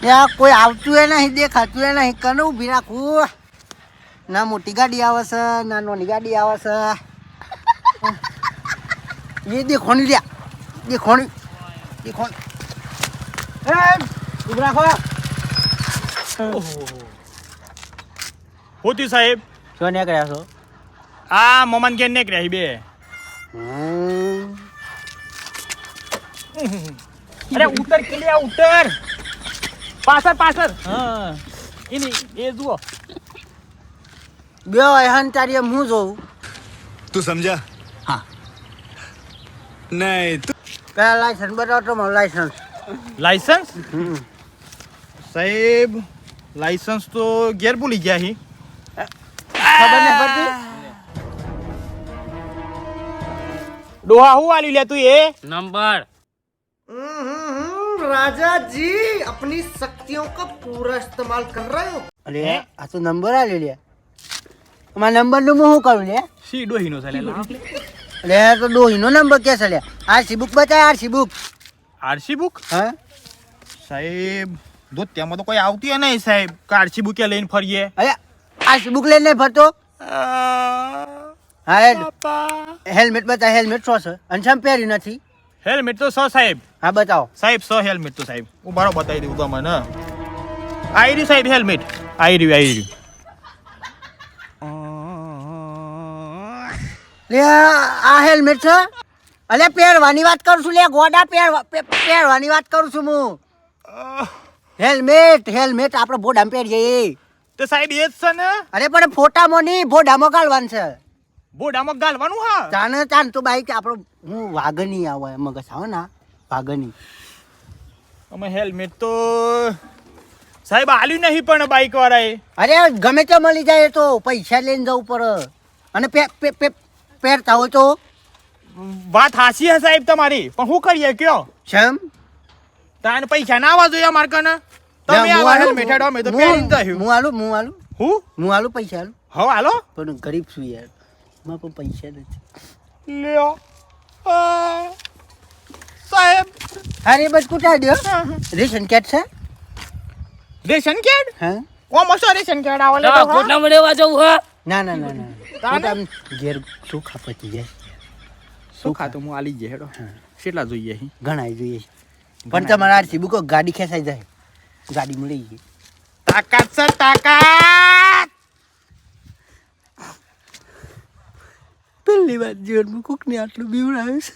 ત્યાં કોઈ આવતું એ નહીં દેખાતું એ નહીં. કને ઊભી રાખું? ના મોટી ગાડી આવે છે ના નાની ગાડી આવે છે. એ દેખોણી લ્યા દેખોણી દેખોણી એ ઊભી રાખો. હોતી સાહેબ. શું નીકળ્યા છો? આ મોમન ઘેર નીકળ્યા બે. હમ. અરે ઉતર કિલ્યા ઉતર. પાછળ પાછળ. હા. એની એ જુઓ. બે અહન હું જોઉં? તું સમજા? હા. નહીં તું પેલા લાયસન્સ બતાવો તો મારું લાયસન્સ લાયસન્સ સાહેબ લાયસન્સ તો ઘેર ભૂલી ગયા હી. ખબર નહીં ડોહા હું આલી લે તું એ? નંબર. राजा जी अपनी शक्तियों का पूरा इस्तेमाल कर रहे हो अरे आ तो नंबर आ ले लिया हमारा नंबर નું હું કરું લે સી ડોહીનો છે લે અરે આ તો ડોહીનો નંબર કે છે લે આરસી બુક બતાય આરસી બુક આરસી બુક હા સાહેબ દો તેમાં તો કોઈ આવતી ય નહીં સાહેબ આરસી બુક લઈને ફરીએ અરે આરસી બુક લઈને નહીં ફરતો હા હેડ હેલ્મેટ બતાય હેલ્મેટ સો છે અને સમ પહેર્યું નથી હેલ્મેટ તો સો સાહેબ. હા બતાવો. સાહેબ સો હેલ્મેટ તો સાહેબ. હું બારો બતાવી દઉં તમને આઈ રહ્યું સાહેબ હેલ્મેટ? આઈ રહ્યું આઈ રહ્યું. લે આ હેલ્મેટ છે? અલે પહેરવાની વાત કરું છું લે ગોડા પહેરવા પહેરવાની વાત કરું છું હું. હેલ્મેટ હેલ્મેટ આપણે બોડામાં પહેરીએ. તો સાહેબ એ જ છે ને? અરે પણ ફોટામાં નહીં બોડામાં ગાળવાનું છે. બોડામાં ગાલવાનું હા. ચાને ચાન તો બાઈક આપણો હું વાગણી આવે મગજ આવે ને વાઘની. અમે હેલ્મેટ તો સાહેબ આલ્યું નહીં પણ બાઈક વાળાએ અરે ગમે તે મળી જાય તો પૈસા લઈને જવું પડે. અને પહેરતા હોય તો? વાત હાસી હે સાહેબ તમારી પણ શું કરીએ કયો? છેમ તાને પૈસા ના આવવા જોઈએ મારે કને? તમે આવા હેલ્મેટ હેડો અમે તો પહેરીને હું આલું હું આલું? હું? હું આલું પૈસા આલું? હો આલો? પણ ગરીબ છું યાર. મારા પણ પૈસા નથી. લ્યો. સાહેબ. અરે બસ કુટા દો. રેશન કાર્ડ છે? Ration card? હા. કોમ હશો રેશન કાર્ડ આવો લે. ખોટલા લેવા જવું હા. ના ના ના ના? ઘેર ચોખા પતી જાય. શું તો હું આલી જે હેડો. કેટલા જોઈએ અહીં? ઘણા જોઈએ. છે. પણ તમારા આરસી બુકો ગાડી ખેસાઈ જાય. ગાડી મળી ગઈ તાકાત સર તાકાત! પહેલી વાત જીવનમાં કોકને આટલું બીવડાવ્યું છે.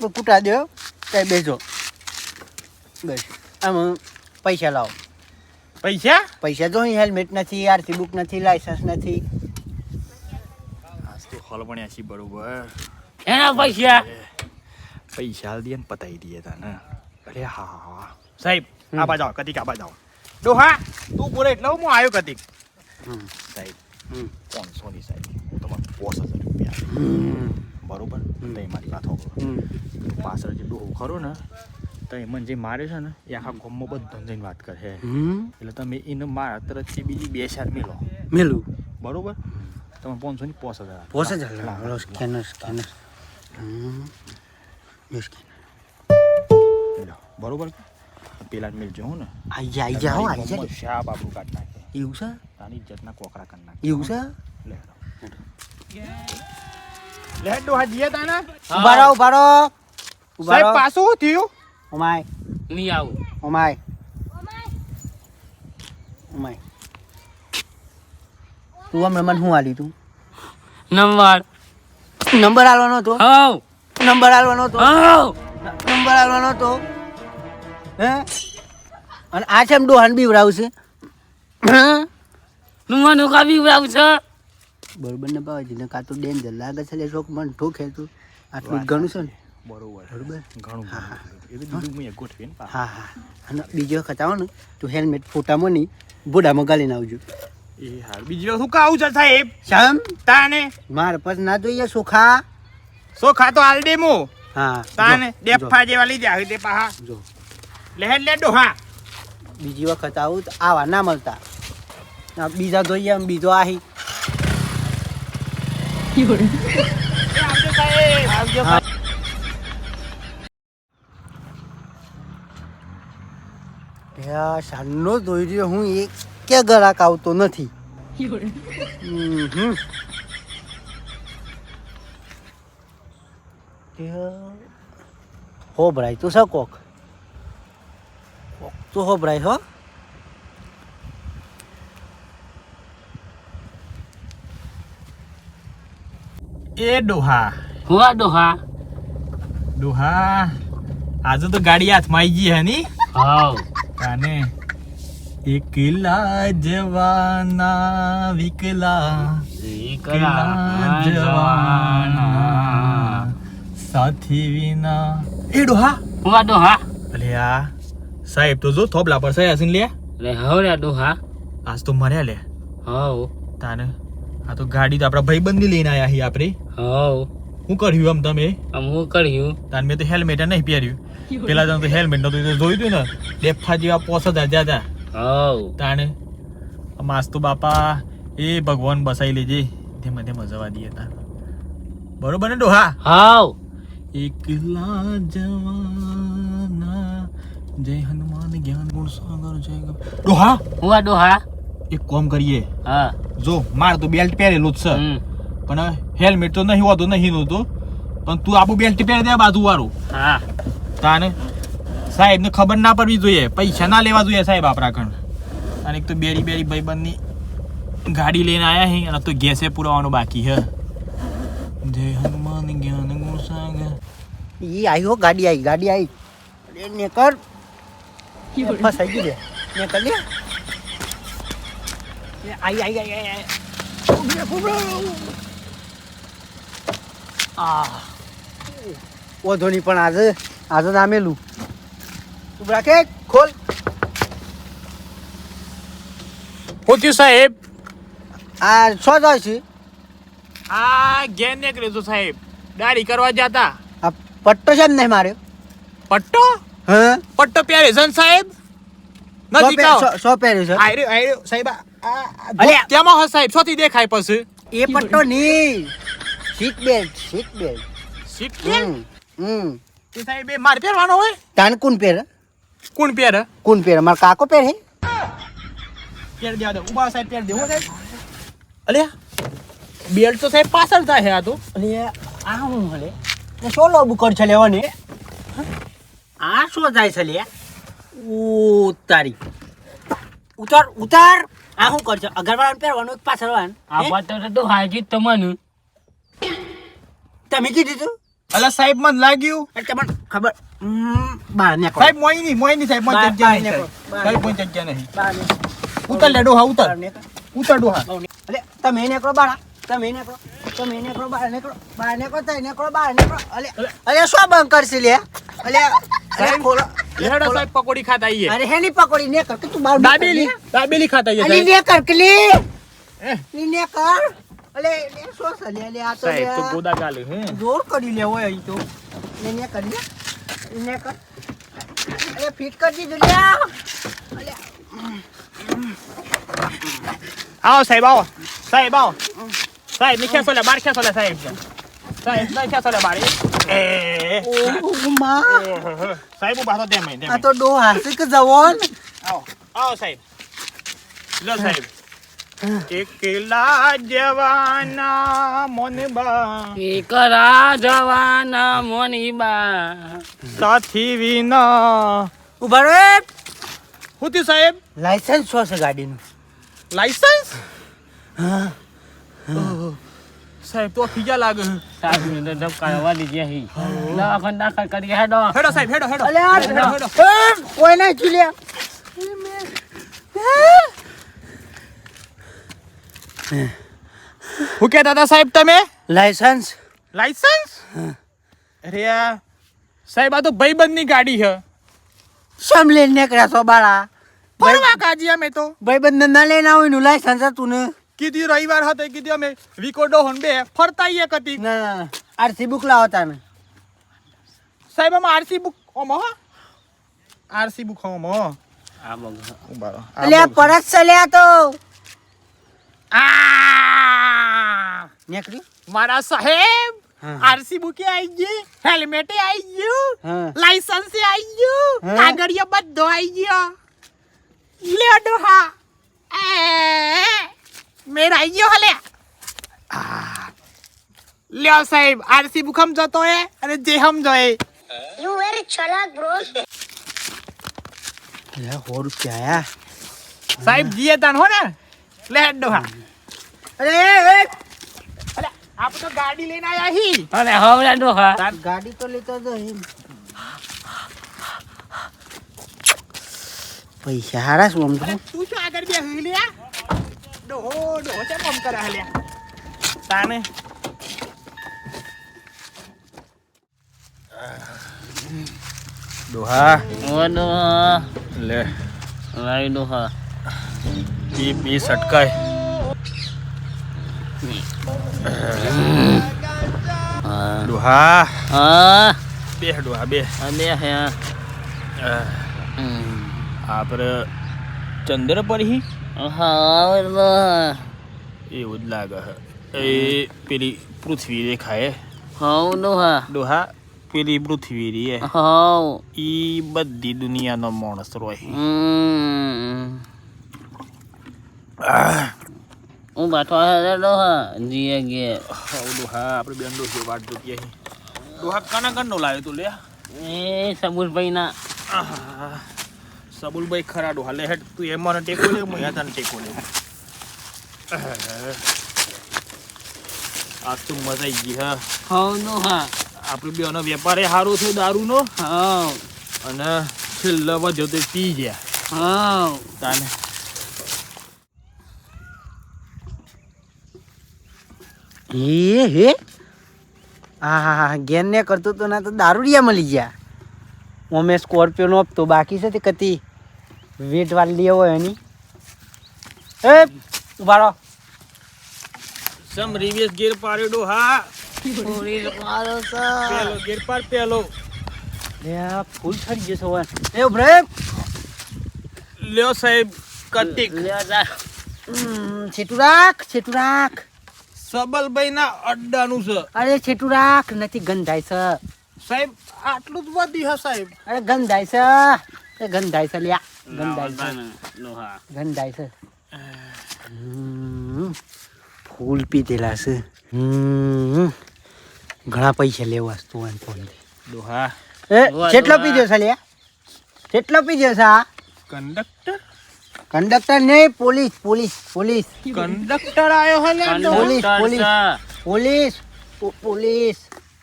કૂટા દો ત્યાં બેસો બસ આમાં પૈસા લાવો. પૈસા? પૈસા જો હેલ્મેટ નથી આરસી બુક નથી લાયસન્સ નથી. તો હલવણ્યા છી બરોબર. એના પૈસા? પૈસા હાલ દે ને પતાઈ દઈએ તને. અરે હા હા સાહેબ. આ બાજુ કતિક આ બાજુ ડોહા તું બોલે એટલે હું આવ્યો કતિક. હમ. સાહેબ. પાંચસોની સાહેબ? હું તમને પોસ હજાર રૂપિયા બરાબર? તો મારી વાત હમ. પાછળ જે ડોહો ખરો ને તો એ મને જે મારે છે ને એ આખા ગોમમાં બધો જઈને વાત કરે. હમ. એટલે તમે એને મારા તરફથી બીજી બે ચાર મેલો. મેલું? બરોબર? તમે પાંચસો ની પોસ હજાર પાંચ પોસ લાવો, સ્કેનર સ્કેનર બરોબર? પેલા મેલજો હું ને. આઈ જા આઈ જા હો આઈ જા. ગામમાં શાહ કાઢ એવું છે તાની ઇજ્જતના કોકરા કરી નાખે એવું છે લે. લે ડોહા જીએ તાના ઊભા રહો ઊભા રહો ઊભા સાહેબ પાછું શું થયું ઓમાય નહીં આવું ઓમાય ઓમાય તું હમણાં મને શું આલી તું નંબર નંબર આલવાનો હતો હાઉ નંબર આલવાનો હતો હાઉ નંબર આલવાનો હતો હે અને આ છે એમ ડોહાન બીવડાવશે હે નુમાનું કાપી ઉડાવું છે? બરોબર ને બાબાજીને કાં તો ડેન્જર લાગે છે લે શોખ મન ઠોકે તું. આટલું ઘણું છે ને? બરોબર. બરોબર? ઘણું. એ તો બીજું મેં ગોઠવીને. હા હા. અને બીજી વખત આવો ને તું હેલ્મેટ ફોટામાં નહીં બોડામાં ગાલીને આવજો. એ હાલ બીજી વખત શું કાવું છે સાહેબ? શામ તાને મારે પછી ના જોઈએ સોખા. સોખા તો હાલ દે મો હા તાને ડેફા જેવા લીધા જાય તે પાહા. જો. લે લે ડોહા બીજી વખત આવું તો આવા ના મળતા. બીજા જોઈએ બીજો આહી. શાનનો જોઈ રહ્યો હું, એક કે ગરાક આવતો નથી. હો ભરાય, તું સા કોક? તો હોભરાય હો. એ ડોહા. હુઆ ડોહા. ડોહા આજે તો ગાડી હાથમાં આવી ગઈ હે ની? હાવ. કાને એકલા જવાના વિકલા. એકલા જવાના સાથી વિના. એ ડોહા. હુઆ ડોહા. આ. સાહેબ તો જો થોપલા પર સયા હસીન લે. લે હવરે ડોહા. આજ તો મર્યા લે. હાવ. તાને. આ તો ગાડી તો આપણા ભાઈબંધી લઈને આયા હી આપણે હાવ. હું કર્યું આમ તમે? આમ હું કર્યું. તાન મેં તો હેલ્મેટ નહીં પહેર્યું. પેલા તો હેલ્મેટ નતું તો જોયું તું ને? ડેફા જેવા પોસ હજાર જ્યાં હાવ. તાણે માસ તો બાપા એ ભગવાન બસાઈ લેજે. ધીમે ધીમે જવા દઈએ તાર બરોબર ને ડોહા? હાવ. એકલા જવાના જય હનુમાન જ્ઞાન ગુણ સાગર જય ડોહા! હુઆ ડોહા. એક કોમ કરીએ. હા. જો માર તો બેલ્ટ પહેરેલું જ છે. પણ હેલ્મેટ તો નહીં હોતું નહીં નહોતું. પણ તું આપું બેલ્ટ પહેરી દે બાજુ વાળું હા. તાને સાહેબ ને ખબર ના પડવી જોઈએ. પૈસા ના લેવા જોઈએ સાહેબ આપણા કણ અને એક તો બેરી બેરી ભાઈબંધની ગાડી લઈને આયા હી અને તો ગેસે પુરાવાનો બાકી હે. જય હનુમાન જ્ઞાન ગુણ સાગર. ઈ આવી હો ગાડી આવી ગાડી આઈ. ને કર ફસાઈ ગઈ લે ને કર લે આઈ આઈ આઈ આઈ. આ ઓધો નહીં પણ આજે આજે નામેલું તું રાખે ખોલ પોત્યું સાહેબ આ છો જાય છે આ ગેન નીકળ્યો છું સાહેબ દાઢી કરવા જતા આ પટ્ટો છે ને નહીં માર્યો પટ્ટો હા? પટ્ટો પહેરે છે સાહેબ? નથી નજીક સો- પહેર્યું છે? આયરો આયરો સાહેબ અલ્યા. તેમાં હે સાહેબ? શોથી દેખાય પછી. એ પટ્ટો નહીં. Seat belt seat belt. Seat હમ હમ. તે સાહેબ એ મારે પહેરવાનો હોય? તાન કોણ પહેરે? કોણ પહેરે? કોણ પહેરે? માર કાકો પહેરે પહેર દે દે ઊભા સાહેબ પહેર દે. હો સાહેબ. અલે બેલ્ટ તો સાહેબ પાછળ થાય છે આ તો. અને આ હું હલે? ને શો લોબુ કર છે લેવાને. આ શું જાય છે લે? ઉતારી. ઉતાર ઉતાર. આ શું કર અગરવાળા પહેરવાનું એક આ? વાત તો ડોહા જી તમને તમે કીધું તું? અલા સાહેબ મને લાગ્યું. તમને ખબર બહાર સાહેબ મોઈ નહીં મોઈ નહીં સાહેબ મને જગ્યા બાર નહીં સાહેબ. બાર મને જગ્યા નહીં. ઉતર લે ડોહા ઉતર. ઉતર ડોહા અરે તમે નીકળો બાળા. તમે નીકળો. તમે નીકળો બહાર નીકળો. બહાર નીકળો તમે નીકળો બહાર નીકળો. અલે અલે શું બંધ કરશે લે? અલે અલે ખોલો લેડો સાહેબ પકોડી ખાતા આઈએ. અરે હેની પકોડી ને કર કે તું બાર દાબેલી દાબેલી ખાતા આઈએ અલી સાહેબ. ને કર કલી Eh. ની ને કર. અલે લે શું છે લે લે આ તો સાહેબ તો લે ગોદા ગાલે હે? જોર કરી લેવો અહીં તો. ને ને કર લે. ને કર. અરે ફિટ કરી દીધું લે અલે. આવો સાહેબ આવો. સાહેબ આવો. સાહેબની ખેસો લે બાર ખેસો લે સાહેબ. સાહેબ નહીં ખેસો લે બાર એ ઓ માં. સાહેબ ઊભા તો તેમ આ તો ડો હાસી કે જવોન આવો આવો સાહેબ. લો સાહેબ. એકલા જવાના મોનબા. એકલા જવાના મોનીબા. સાથી વિના. ઊભા રે હું થયું સાહેબ? લાયસન્સ શું છે ગાડીનું? લાયસન્સ? હા. સાહેબ તો ખીજા લાગે સાહેબ ને તો ધબકારા વાળી ગયા હી દવાખાને દાખલ કરી હેડો. હેડો સાહેબ હેડો હેડો. અલે આ હેડો. કોઈ નહીં ચીલ્યા હું કે દાદા સાહેબ તમે? લાયસન્સ. લાયસન્સ? અરે આ સાહેબ આ તો ભાઈબંધની ગાડી છે. શમ લઈને નીકળ્યા છો બાળા. ફરવા કાજી અમે તો. ભાઈબંધ ના લઈને આવીનું લાયસન્સ હતું ને? કીધી રવિવાર હતો કીધી અમે વીકો ડોહન બે ફરતા આઈએ કતી ના ના ના આરસી બુક લાવો તમે. સાહેબ આમાં આરસી બુક ઓમો હો? આરસી બુક ઓમો આ બગ ઉભારો એટલે પરત છે લ્યા તો. આ! નીકળી મારા સાહેબ હા. આરસી બુકે આવી ગઈ હેલ્મેટે આવી ગયું હા. લાયસન્સ આવી ગયું હા. કાગળિયો બધો આવી ગયો. લ્યો ડોહા મેરા આઈ ગયો હલે. લ્યો સાહેબ આરસી બુક હમ જતો હે અને જે હમ જોએ You very chalak, bro. લે સો રૂપિયા આયા. સાહેબ જીએ તાન હો ને? લે ડોહા. અરે એ, એ, અલે આપ તો ગાડી લઈને આયા હી. અને હવે ડોહા. ગાડી તો લેતો હતો એમ પૈસા હારા શું અરે તું શું આગળ બે હી? લ્યા ડોહો ડોહો છે મમ કરે હલ્યા? તાને ડોહા ઓ ડોહા લે. લાઈ ડોહા ઈ બી સટકાય ડોહા હા. બે ડોહા બે. બે હે આપણે ચંદ્ર પર હી એવું જ લાગે એ પેલી પૃથ્વી દેખાય હા? ડોહા ડોહા પેલી પૃથ્વી રહી હાઉ. ઈ બધી દુનિયાનો માણસ રોય હું. બાઠો હે ડોહા જીએ ગે હવ ડોહા આપણે બેન ડોહી વાટ જોતી હી ડોહા કાના કાનનો લાવ્યો તું લે એ સબુરભાઈ ના આહ, સબુલભાઈ ખરાડો. હાલે હેઠ હેડ તું એમાં ટેકો લે હું તને ટેકો લે. આજ તો મજા આવી ગઈ હા. હા નો હા. આપણું આપણે વેપાર વેપારે સારો થયો દારૂનો. હા અને છેલ્લામાં વધ્યો તે પી ગયા. હા તાને. એ હે? હા હા હા ગેન ને કરતો તો ના તો દારૂડિયા મળી ગયા. અમે સ્કોર્પિયોનો હપ્તો બાકી છે તે કતી. વેટ વાળી લેવો હોય એની. એ ઊભા રહો. સમ રિવેશ ગેર પાડ્યો હા. પૂરી મારો પેલો ગેર પાડ પેલો. લે આ ફૂલ થઈ ગયો છે હવે. એ ઉભરે લ્યો સાહેબ કતિક. છેટું રાખ છેટુ રાખ. સબલભાઈ ના અડ્ડાનું છે. અરે છેટુ રાખ નથી ગંધાય છે. સાહેબ આટલું જ વધી હા સાહેબ. અરે ગંધાય છે. એ ગંધાય છે લ્યા. ગંધાય છે ફૂલ પીધેલા છે ઘણા પૈસા લેવા તું ફોન દોહા એ કેટલો. પીધો છે લ્યા કેટલો પીધો છે આ કંડક્ટર કંડક્ટર નહીં પોલીસ પોલીસ પોલીસ કંડક્ટર આયો હે ને પોલીસ, પોલીસ. પોલીસ પોલીસ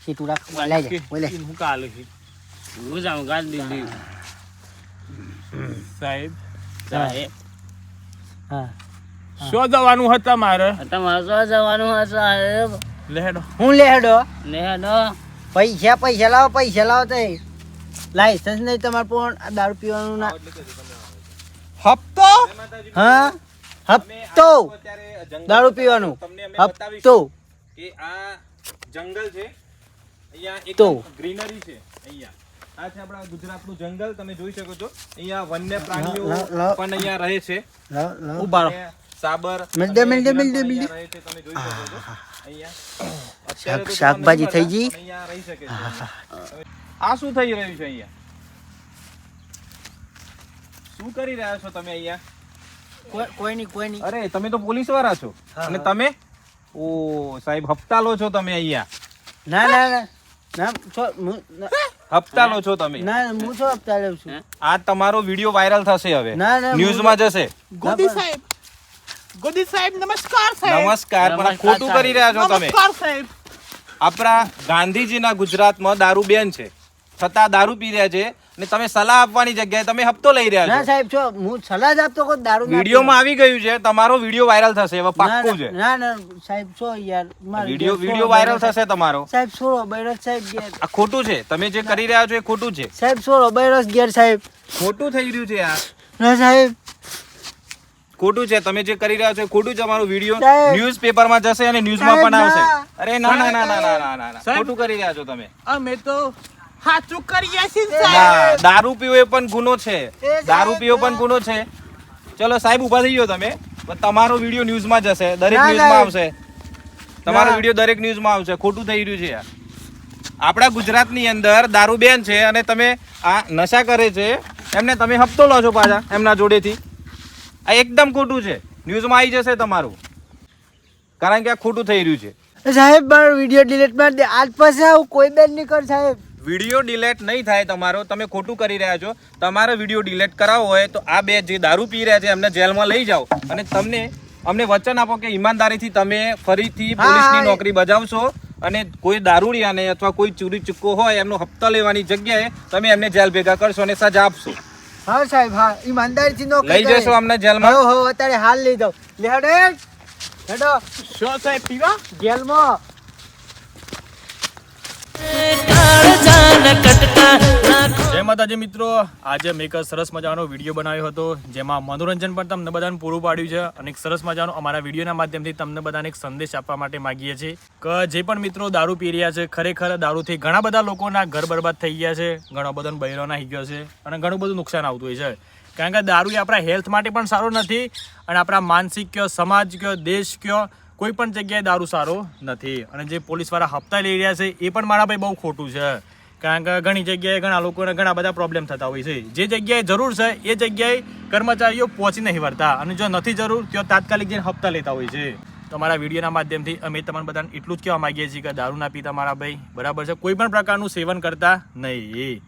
સીટુ રાખ લઈ જા હું કાલે હું જાઉં ગાડી સાહેબ. સાહેબ. હા. શું જવાનું હતા મારે તમારે શો જવાનું હશે સાહેબ? લેડો હું લેડો લેડો પૈસા પૈસા લાવો પૈસા લાવો તો. લાયસન્સ નહીં તમારે પણ આ દારૂ પીવાનું ના હપ્તો? હા? હપ્તો. દારૂ પીવાનું. હપ્તો. કે આ જંગલ છે. અહીંયા તો. એક ગ્રીનરી છે અહીંયા. આ છે આપણા ગુજરાતનું જંગલ તમે જોઈ શકો છો. અહીંયા વન્ય પ્રાણીઓ પણ અહીંયા રહે છે. અને સાબર મિલદે, મિલદે, મિલદે, મિલદે. રહે છે, તમે જોઈ શકો છો. અહીંયા. અત્યારે શાકભાજી થઈ ગઈ? અહીંયા રહી શકે છે. આ શું થઈ રહ્યું છે અહીંયા? શું કરી રહ્યા છો તમે અહીંયા? કોઈ- કોઈ નહીં કોઈ નહીં. અરે તમે તો પોલીસવાળા છો અને તમે? ઓ સાહેબ હપ્તા લો છો તમે અહીંયા. ના ના ના. ના છો હું- ના હપ્તા લો છો તમે. ના, હું છો હપ્તા લેવ છું. આ તમારો વીડિયો વાયરલ થશે હવે. ના, ના, ન્યૂઝમાં જશે. ગોદી સાહેબ. ગોદી સાહેબ નમસ્કાર સાહેબ. નમસ્કાર પણ ખોટું કરી રહ્યા છો તમે. નમસ્કાર સાહેબ. આપણા ગાંધીજીના ગુજરાતમાં દારૂ બેન છે. છતાં દારૂ પી રહ્યા છે. ને તમે સલાહ આપવાની જગ્યાએ તમે હપ્તો લઈ રહ્યા ના સાહેબ છો હું સલાહ જ આપતો કોઈ દારૂ ના વિડીયોમાં આવી ગયું છે તમારો વીડિયો વાયરલ થશે હવે પાક્કું છે. ના ના સાહેબ છો યાર મારે વીડિયો વીડિયો વાયરલ થશે તમારો. સાહેબ છોડો બૈરસ સાહેબ આ ખોટું છે તમે જે કરી રહ્યા છો એ ખોટું છે. સાહેબ છોડો બૈરસ ઘેર સાહેબ. ખોટું થઈ રહ્યું છે યાર ના સાહેબ. ખોટું છે તમે જે કરી રહ્યા છો ખોટું છે તમારો વીડિયો સાહેબ. ન્યૂઝપેપરમાં જશે અને ન્યૂઝમાં સાહેબ, પણ આવશે. અરે ના ના ના ના ના ના ના, સાહેબ. ખોટું કરી રહ્યા છો તમે. અમે તો સાચું કરીએ છીએ સાહેબ? દારૂ પીવો એ પણ ગુનો છે. દારૂ પીવો પણ ગુનો છે. ચલો સાહેબ ઊભા થઈ ગયો તમે. તમારો વીડિયો ન્યૂઝમાં જશે દરેક ન્યૂઝમાં આવશે. તમારો. વીડિયો દરેક ન્યૂઝમાં આવશે. ખોટું થઈ રહ્યું છે યાર. આપણા ગુજરાતની અંદર દારૂ બેન છે અને તમે આ નશા કરે છે. એમને તમે હપ્તો લો છો પાછા એમના જોડેથી. આ એકદમ ખોટું છે. ન્યૂઝમાં આવી જશે તમારું. કારણ કે આ ખોટું થઈ રહ્યું છે. સાહેબ મારો વીડિયો ડિલીટ મારી દે. આજ પછી આવું કોઈ બેન નહીં કર સાહેબ. વીડિયો ડિલેટ નહીં થાય તમારો તમે ખોટું કરી રહ્યા છો તમારે વીડિયો ડિલેટ કરાવવો હોય તો આ બે જે દારૂ પી રહ્યા છે એમને જેલમાં લઈ જાઓ. અને તમને અમને વચન આપો કે ઈમાનદારીથી તમે ફરીથી પોલીસની નોકરી બજાવશો અને કોઈ દારૂડિયાને અથવા કોઈ ચોરી ચૂક્કો હોય એમનો હપ્તા લેવાની જગ્યાએ તમે એમને જેલ ભેગા કરશો અને સજા આપશો. હા સાહેબ હા ઈમાનદારીથી નોકરી લઈ જશો અમને જેલમાં? હો હો અત્યારે હાલ લઈ જાઓ. લેડે. હેડો. શું સાહેબ પીવા? જેલમાં. જય માતાજી મિત્રો. આજે મેં એક સરસ મજાનો વીડિયો બનાવ્યો હતો, જેમાં મનોરંજન પણ તમને બધાને પૂરું પાડ્યું છે અને એક સરસ મજાનો અમારા વિડીયોના માધ્યમથી તમને બધાને એક સંદેશ આપવા માટે માગીએ છીએ. કે, જે પણ મિત્રો દારૂ પી રહ્યા છે, ખરેખર દારૂથી ઘણા બધા લોકોના ઘર બરબાદ થઈ ગયા છે, ઘણા બધો બહેરો નાહી ગયો છે અને ઘણું બધું નુકસાન આવતું હોય છે. કારણ કે દારૂ એ આપણા હેલ્થ માટે પણ સારો નથી અને આપણા માનસિક કયો, સમાજ કયો, દેશ કયો, કોઈ પણ જગ્યાએ દારૂ સારો નથી. અને જે પોલીસવાળા હપ્તા લઈ રહ્યા છે, એ પણ મારા ભાઈ બહુ ખોટું છે. કારણ કે ઘણી જગ્યાએ ઘણા લોકોને ઘણા બધા પ્રોબ્લેમ થતા હોય છે. જે જગ્યાએ જરૂર છે, એ જગ્યાએ કર્મચારીઓ પહોંચી નહીં વળતા. અને જો નથી જરૂર, તો તાત્કાલિક જઈને હપ્તા લેતા હોય છે. તમારા વિડીયોના માધ્યમથી અમે તમને બધાને એટલું જ કહેવા માંગીએ છીએ કે દારૂ ના પીતા મારા ભાઈ બરાબર છે. કોઈ પણ પ્રકારનું સેવન કરતા નહીં.